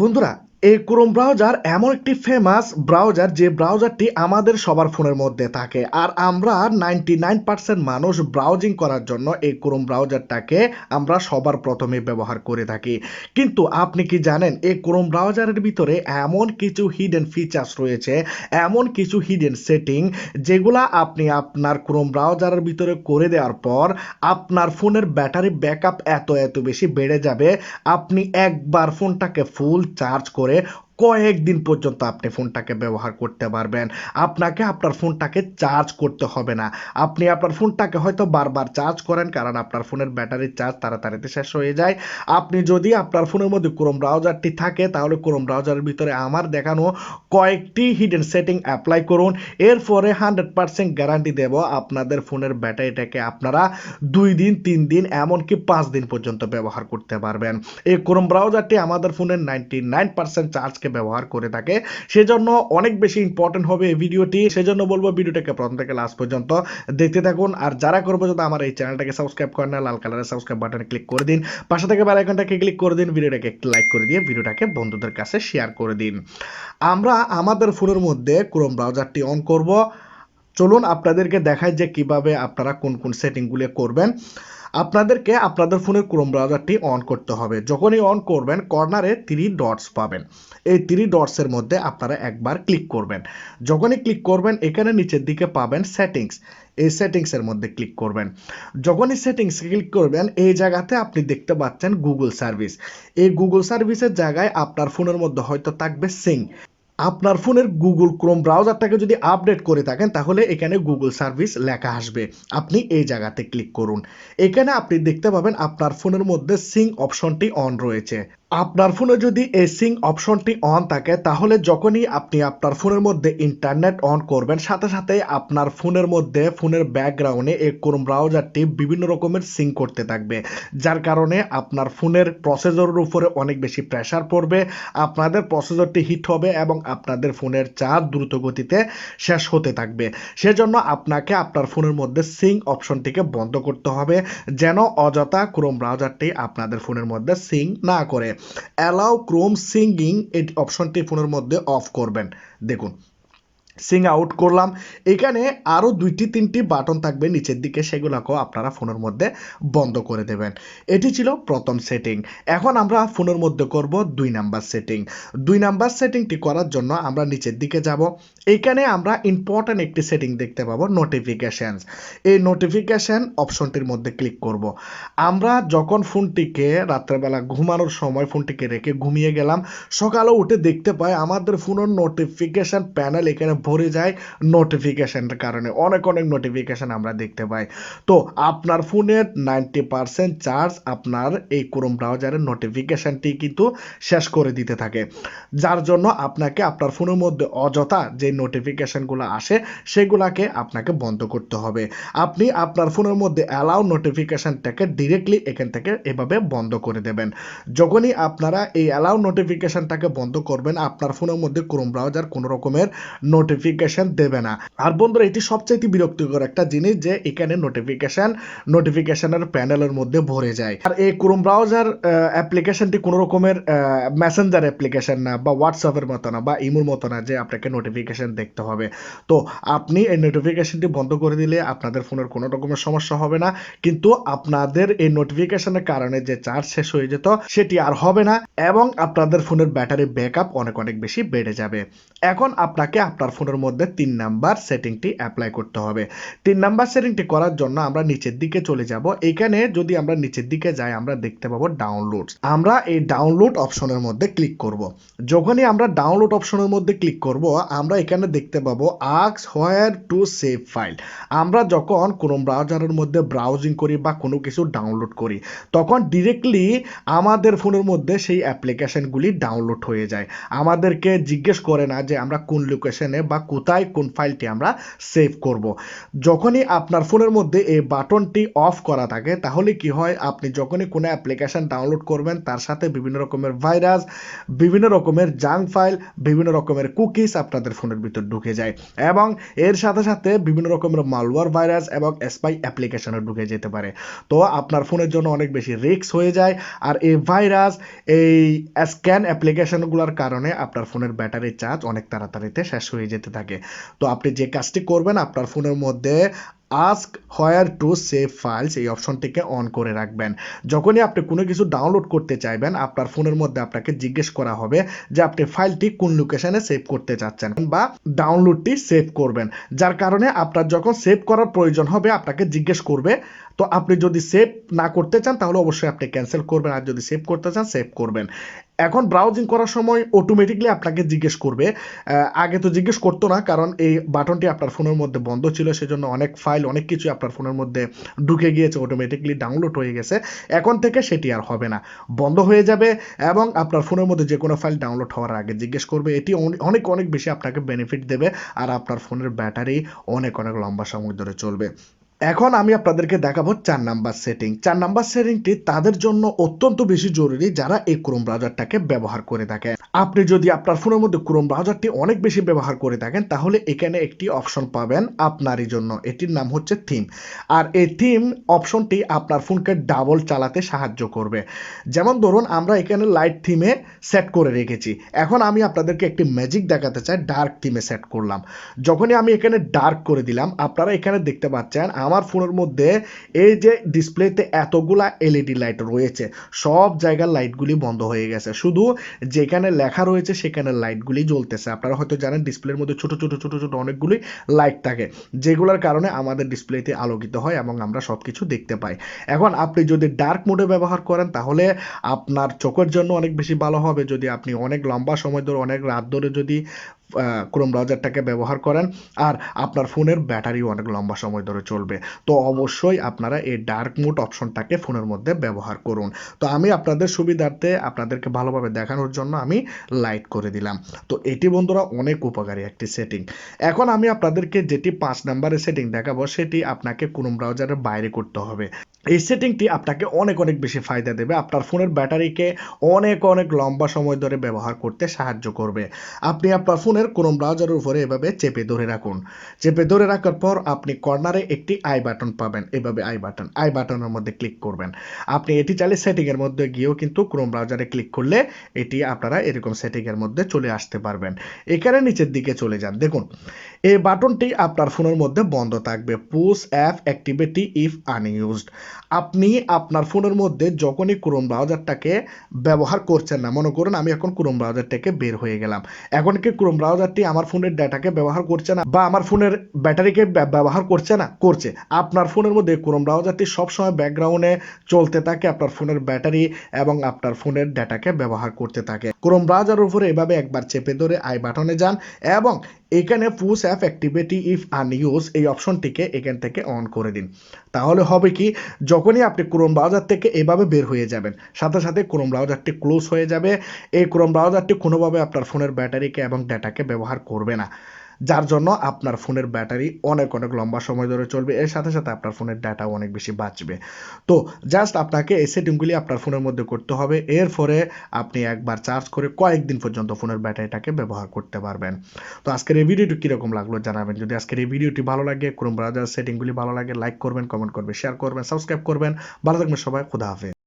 বন্ধুরা এই Chrome browser এমন একটি ফেমাস ব্রাউজার যে ব্রাউজারটি আমাদের সবার ফোনের মধ্যে থাকে। আর আমরা নাইনটি নাইন পার্সেন্ট মানুষ ব্রাউজিং করার জন্য এই ক্রোম ব্রাউজারটাকে আমরা সবার প্রথমে ব্যবহার করে থাকি। কিন্তু আপনি কি জানেন, এই ক্রোম ব্রাউজারের ভিতরে এমন কিছু হিডেন ফিচার্স রয়েছে, এমন কিছু হিডেন সেটিং যেগুলা আপনি আপনার ক্রোম ব্রাউজারের ভিতরে করে দেওয়ার পর আপনার ফোনের ব্যাটারি ব্যাকআপ এত এত বেশি বেড়ে যাবে, আপনি একবার ফোনটাকে ফুল চার্জ করে né? কয়েকদিন পর্যন্ত আপনি ফোনটাকে ব্যবহার করতে পারবেন। আপনাকে আপনার ফোনটাকে চার্জ করতে হবে না। আপনি আপনার ফোনটাকে হয়তো বারবার চার্জ করেন, কারণ আপনার ফোনের ব্যাটারির চার্জ তাড়াতাড়িতে শেষ হয়ে যায়। আপনি যদি আপনার ফোনের মধ্যে ক্রোম ব্রাউজারটি থাকে, তাহলে ক্রোম ব্রাউজারের ভিতরে আমার দেখানো কয়েকটি হিডেন সেটিং অ্যাপ্লাই করুন। এরপরে হান্ড্রেড পার্সেন্ট গ্যারান্টি দেব আপনাদের ফোনের ব্যাটারিটাকে আপনারা দুই দিন, তিন দিন, এমনকি পাঁচ দিন পর্যন্ত ব্যবহার করতে পারবেন। এই ক্রোম ব্রাউজারটি আমাদের ফোনের নাইনটি নাইন পার্সেন্ট চার্জকে ব্যবহার করে থাকে। সেজন্য অনেক বেশি ইম্পর্টেন্ট হবে এই ভিডিওটি। সেজন্য বলব ভিডিওটাকে প্রথম থেকে লাস্ট পর্যন্ত দেখতে থাকুন। আর যারা করব যদি আমার এই চ্যানেলটাকে সাবস্ক্রাইব করেন না, লাল কালারের সাবস্ক্রাইব বাটনে ক্লিক করে দিন। পাশে থেকে বেল আইকনটাকে ক্লিক করে দিন। ভিডিওটাকে একটু লাইক করে দিয়ে ভিডিওটাকে বন্ধুদের কাছে শেয়ার করে দিন। আমরা আমাদের ফোনের মধ্যে ক্রোম ব্রাউজারটি অন করব। চলুন আপনাদেরকে দেখাই যে কীভাবে আপনারা কোন কোন সেটিংগুলো করবেন। আপনাদেরকে আপনাদের ফোনের ক্রোম ব্রাউজারটি অন করতে হবে। যখনই অন করবেন কর্নারে থ্রি ডটস পাবেন। এই থ্রি ডটসের মধ্যে আপনারা একবার ক্লিক করবেন। যখনই ক্লিক করবেন, এখানে নিচের দিকে পাবেন সেটিংস এই সেটিংসের মধ্যে ক্লিক করবেন। যখনই সেটিংস ক্লিক করবেন, এই জায়গাতে আপনি দেখতে পাচ্ছেন গুগল সার্ভিস এই গুগল সার্ভিসের জায়গায় আপনার ফোনের মধ্যে হয়তো থাকবে সিং আপনার ফোনের গুগল ক্রোম ব্রাউজারটাকে যদি আপডেট করে থাকেন, তাহলে এখানে গুগল সার্ভিস লেখা আসবে। আপনি এই জায়গাতে ক্লিক করুন। এখানে আপনি দেখতে পাবেন আপনার ফোনের মধ্যে সিং অপশনটি অন রয়েছে। আপনার ফোনে যদি এই সিং অপশনটি অন থাকে, তাহলে যখনই আপনি আপনার ফোনের মধ্যে ইন্টারনেট অন করবেন, সাথে সাথে আপনার ফোনের মধ্যে ফোনের ব্যাকগ্রাউন্ডে এই ক্রোম ব্রাউজারটি বিভিন্ন রকমের সিং করতে থাকবে। যার কারণে আপনার ফোনের প্রসেসরের উপরে অনেক বেশি প্রেশার পড়বে, আপনাদের প্রসেসরটি হিট হবে এবং আপনাদের ফোনের চার্জ দ্রুত গতিতে শেষ হতে থাকবে। সেজন্য আপনাকে আপনার ফোনের মধ্যে সিং অপশনটিকে বন্ধ করতে হবে, যেন অযথা ক্রোম ব্রাউজারটি আপনাদের ফোনের মধ্যে সিং না করে। অ্যালাউ ক্রোম সিঙ্গিং এই অপশনটি ফোনের মধ্যে অফ করবেন। দেখুন সিং আউট করলাম। এখানে আরও দুইটি, তিনটি বাটন থাকবে নিচের দিকে। সেগুলোকেও আপনারা ফোনের মধ্যে বন্ধ করে দেবেন। এটি ছিল প্রথম সেটিং এখন আমরা ফোনের মধ্যে করব দুই নাম্বার সেটিং দুই নাম্বার সেটিংটি করার জন্য আমরা নিচের দিকে যাব। এখানে আমরা ইম্পর্ট্যান্ট একটি সেটিং দেখতে পাবো নোটিফিকেশান এই নোটিফিকেশান অপশনটির মধ্যে ক্লিক করব। আমরা যখন ফোনটিকে রাত্রেবেলা ঘুমানোর সময় ফোনটিকে রেখে ঘুমিয়ে গেলাম, সকালে উঠে দেখতে পাই আমাদের ফোনের নোটিফিকেশান প্যানেল এখানে ভরে যায় নোটিফিকেশানের কারণে। অনেক অনেক নোটিফিকেশান আমরা দেখতে পাই। তো আপনার ফোনের নাইনটি পারসেন্ট চার্জ আপনার এই ক্রোম ব্রাউজারের নোটিফিকেশানটি কিন্তু শেষ করে দিতে থাকে। যার জন্য আপনাকে আপনার ফোনের মধ্যে অযথা যে নোটিফিকেশানগুলো আসে, সেগুলাকে আপনাকে বন্ধ করতে হবে। আপনি আপনার ফোনের মধ্যে অ্যালাউ নোটিফিকেশানটাকে ডিরেক্টলি এখান থেকে এভাবে বন্ধ করে দেবেন। যখনই আপনারা এই অ্যালাউ নোটিফিকেশানটাকে বন্ধ করবেন, আপনার ফোনের মধ্যে ক্রোম ব্রাউজার কোনো রকমের নোটিফিকেশন দেবে না। আর বন্ধুরা, এটি সবচাইতে বিরক্তিকর একটা জিনিস যে এখানে নোটিফিকেশন নোটিফিকেশনের প্যানেলের মধ্যে ভরে যায়। আর এই ক্রোম ব্রাউজার অ্যাপ্লিকেশনটি কোনো রকমের মেসেঞ্জার অ্যাপ্লিকেশন না বা হোয়াটসঅ্যাপের মতো না বা ইমোর মতো না যে আপনাকে নোটিফিকেশন দেখতে হবে। তো আপনি এই নোটিফিকেশনটি বন্ধ করে দিলে আপনাদের ফোনের কোনো রকমের সমস্যা হবে না। কিন্তু আপনাদের এই নোটিফিকেশনের কারণে যে চার্জ শেষ হয়ে যেত, সেটি আর হবে না এবং আপনাদের ফোনের ব্যাটারি ব্যাকআপ অনেক অনেক বেশি বেড়ে যাবে। এখন আপনাকে আপনার ফোনের মধ্যে তিন নাম্বার সেটিংটি অ্যাপ্লাই করতে হবে। তিন নাম্বার সেটিংটি করার জন্য আমরা নিচের দিকে চলে যাব। এখানে যদি আমরা নিচের দিকে যাই, আমরা দেখতে পাবো ডাউনলোড আমরা এই ডাউনলোড অপশনের মধ্যে ক্লিক করব। যখনই আমরা ডাউনলোড অপশনের মধ্যে ক্লিক করব, আমরা এখানে দেখতে পাবো আক্স হোয়ার টু সেভ ফাইল আমরা যখন কোনো ব্রাউজারের মধ্যে ব্রাউজিং করি বা কোনো কিছু ডাউনলোড করি, তখন ডিরেক্টলি আমাদের ফোনের মধ্যে সেই অ্যাপ্লিকেশনগুলি ডাউনলোড হয়ে যায়। আমাদেরকে জিজ্ঞেস করে না যে আমরা কোন লোকেশনে বা কোথায় কোন ফাইলটি আমরা সেভ করব। যখনই আপনার ফোনের মধ্যে এই বাটনটি অফ করা থাকে, তাহলে কি হয় আপনি যখনই কোনো অ্যাপ্লিকেশন ডাউনলোড করবেন, তার সাথে বিভিন্ন রকমের ভাইরাস বিভিন্ন রকমের জাঙ্ক ফাইল বিভিন্ন রকমের কুকিজ আপনাদের ফোনের ভিতর ঢুকে যায় এবং এর সাথে সাথে বিভিন্ন রকমের মালওয়ার ভাইরাস এবং স্পাই অ্যাপ্লিকেশনও ঢুকে যেতে পারে তো আপনার ফোনের জন্য অনেক বেশি রিস্ক হয়ে যায় আর এই ভাইরাস এই স্ক্যান অ্যাপ্লিকেশনগুলোর কারণে আপনার ফোনের ব্যাটারি চার্জ অনেক তাড়াতাড়িতে শেষ হয়ে যেতে থাকে। তো আপনি যে কাজটি করবেন, আপনার ফোনের মধ্যে ask where to save files এই অপশনটিকে অন করে রাখবেন। যখনই আপনি কোনো কিছু ডাউনলোড করতে চাইবেন, আপনার ফোনের মধ্যে আপনাকে জিজ্ঞেস করা হবে যে আপনি ফাইলটি কোন লোকেশনে সেভ করতে চাচ্ছেন বা ডাউনলোডটি সেভ করবেন। যার কারণে আপনার যখন সেভ করার প্রয়োজন হবে, আপনাকে জিজ্ঞেস করবে, তো আপনি যদি সেভ না করতে চান, তাহলে অবশ্যই আপনি ক্যান্সেল করবেন, আর যদি সেভ করতে চান, সেভ করবেন। এখন ব্রাউজিং করার সময় অটোমেটিকলি আপনাকে জিজ্ঞেস করবে। আগে তো জিজ্ঞেস করতো না, কারণ এই বাটনটি আপনার ফোনের মধ্যে বন্ধ ছিল, সেজন্য অনেক ফাইল অনেক কিছু আপনার ফোনের মধ্যে ঢুকে গিয়েছে অটোমেটিকলি ডাউনলোড হয়ে গেছে। এখন থেকে সেটি আর হবে না। বন্ধ হয়ে যাবে এবং আপনার ফোনের মধ্যে যে কোনো ফাইল ডাউনলোড হওয়ার আগে জিজ্ঞেস করবে। এটি অনে- অনেক অনেক বেশি আপনাকে বেনিফিট দেবে, আর আপনার ফোনের ব্যাটারি অনেক অনেক লম্বা সময় ধরে চলবে। এখন আমি আপনাদেরকে দেখাবো চার নাম্বার সেটিং চার নাম্বার সেটিংটি তাদের জন্য অত্যন্ত বেশি জরুরি যারা এই ক্রোম ব্রাউজারটাকে ব্যবহার করে থাকেন। আপনি যদি আপনার ফোনের মধ্যে ক্রোম ব্রাউজারটি অনেক বেশি ব্যবহার করে থাকেন, তাহলে এখানে একটি অপশন পাবেন আপনারই জন্য। এটির নাম হচ্ছে থিম আর এই থিম অপশনটি আপনার ফোনকে ডাবল চালাতে সাহায্য করবে। যেমন ধরুন, আমরা এখানে লাইট থিমে সেট করে রেখেছি। এখন আমি আপনাদেরকে একটি ম্যাজিক দেখাতে চাই ডার্ক থিমে সেট করলাম। যখনই আমি এখানে ডার্ক করে দিলাম, আপনারা এখানে দেখতে পাচ্ছেন আমার ফোনের মধ্যে এই যে ডিসপ্লেতে এতগুলা এলইডি লাইট রয়েছে, সব জায়গার লাইটগুলি বন্ধ হয়ে গেছে। শুধু যেখানে লেখা রয়েছে সেখানে লাইটগুলি জ্বলতেছে। আপনারা হয়তো জানেন ডিসপ্লের মধ্যে ছোট ছোট ছোট ছোট অনেকগুলি লাইট থাকে, যেগুলোর কারণে আমাদের ডিসপ্লেতে আলোকিত হয় এবং আমরা সব কিছু দেখতে পাই। এখন আপনি যদি ডার্ক মোডে ব্যবহার করেন, তাহলে আপনার চোখের জন্য অনেক বেশি ভালো হবে। যদি আপনি অনেক লম্বা সময় ধরে, অনেক রাত ধরে যদি ক্রোম ব্রাউজারটাকে ব্যবহার করেন আর আপনার ফোনের ব্যাটারিও অনেক লম্বা সময় ধরে চলবে। তো অবশ্যই আপনারা এই ডার্ক মোড অপশনটাকে ফোনের মধ্যে ব্যবহার করুন। তো আমি আপনাদের সুবিধার্থে আপনাদেরকে ভালোভাবে দেখানোর জন্য আমি লাইট করে দিলাম। তো এটি বন্ধুরা অনেক উপকারী একটি সেটিং এখন আমি আপনাদেরকে যেটি পাঁচ নাম্বারের সেটিং দেখাবো, সেটি আপনাকে ক্রোম ব্রাউজারের বাইরে করতে হবে। এই সেটিংটি আপনাকে অনেক অনেক বেশি ফায়দা দেবে। আপনার ফোনের ব্যাটারিকে অনেক অনেক লম্বা সময় ধরে ব্যবহার করতে সাহায্য করবে। আপনি আপনার ফোনের ক্রোম ব্রাউজারের উপরে এভাবে চেপে ধরে রাখুন। চেপে ধরে রাখার পর আপনি কর্নারে একটি আই বাটন পাবেন। এভাবে আই বাটন আই বাটনের মধ্যে ক্লিক করবেন। আপনি এটি চাইলে সেটিংয়ের মধ্যে গিয়েও কিন্তু ক্রোম ব্রাউজারে ক্লিক করলে এটি আপনারা এরকম সেটিংয়ের মধ্যে চলে আসতে পারবেন। এখানে নিচের দিকে চলে যান। দেখুন এই বাটনটি আপনার ফোনের মধ্যে বন্ধ থাকবে। Push app activity if unused. আপনি আপনার ফোনের মধ্যে যখনই ক্রোম ব্রাউজারটাকে ব্যবহার করছেন না, মনে করুন আমি এখন ক্রোম ব্রাউজার থেকে বের হয়ে গেলাম। এখন কি ক্রোম ব্রাউজারটি আমার ফোনের ডাটাকে ব্যবহার করছে না বা আমার ফোনের ব্যাটারিকে ব্য- ব্যবহার করছে না? করছে। আপনার ফোনের মধ্যে ক্রোম ব্রাউজারটি সবসময় ব্যাকগ্রাউন্ডে চলতে থাকে, আপনার ফোনের ব্যাটারি এবং আপনার ফোনের ডাটাকে ব্যবহার করতে থাকে। ক্রোম ব্রাউজারের উপরে এভাবে একবার চেপে ধরে আই বাটনে যান এবং এখানে push app activity if unused এই অপশনটিকে এখান থেকে অন করে দিন। তাহলে হবে কি, যখনই আপনি ক্রোম ব্রাউজার থেকে এভাবে বের হয়ে যাবেন, সাথে সাথে ক্রোম ব্রাউজারটি ক্লোজ হয়ে যাবে। এই ক্রোম ব্রাউজারটি কোনোভাবে আপনার ফোনের ব্যাটারিকে এবং ডেটাকে ব্যবহার করবে না। যার জন্য আপনার ফোনের ব্যাটারি অনেক অনেক লম্বা সময় ধরে চলবে। এর সাথে সাথে আপনার ফোনের ডাটাও অনেক বেশি বাঁচবে। তো জাস্ট আপনাকে এই সেটিংগুলি আপনার ফোনের মধ্যে করতে হবে। এর ফলে আপনি একবার চার্জ করে কয়েকদিন পর্যন্ত ফোনের ব্যাটারিটাকে ব্যবহার করতে পারবেন। তো আজকের এই ভিডিওটি কীরকম লাগল জানাবেন। যদি আজকের এই ভিডিওটি ভালো লাগে ক্রোম ব্রাউজার সেটিংগুলি ভালো লাগে লাইক করবেন কমেন্ট করবেন শেয়ার করবেন সাবস্ক্রাইব করবেন। ভালো থাকবেন সবাই, খুদা হাফেজ।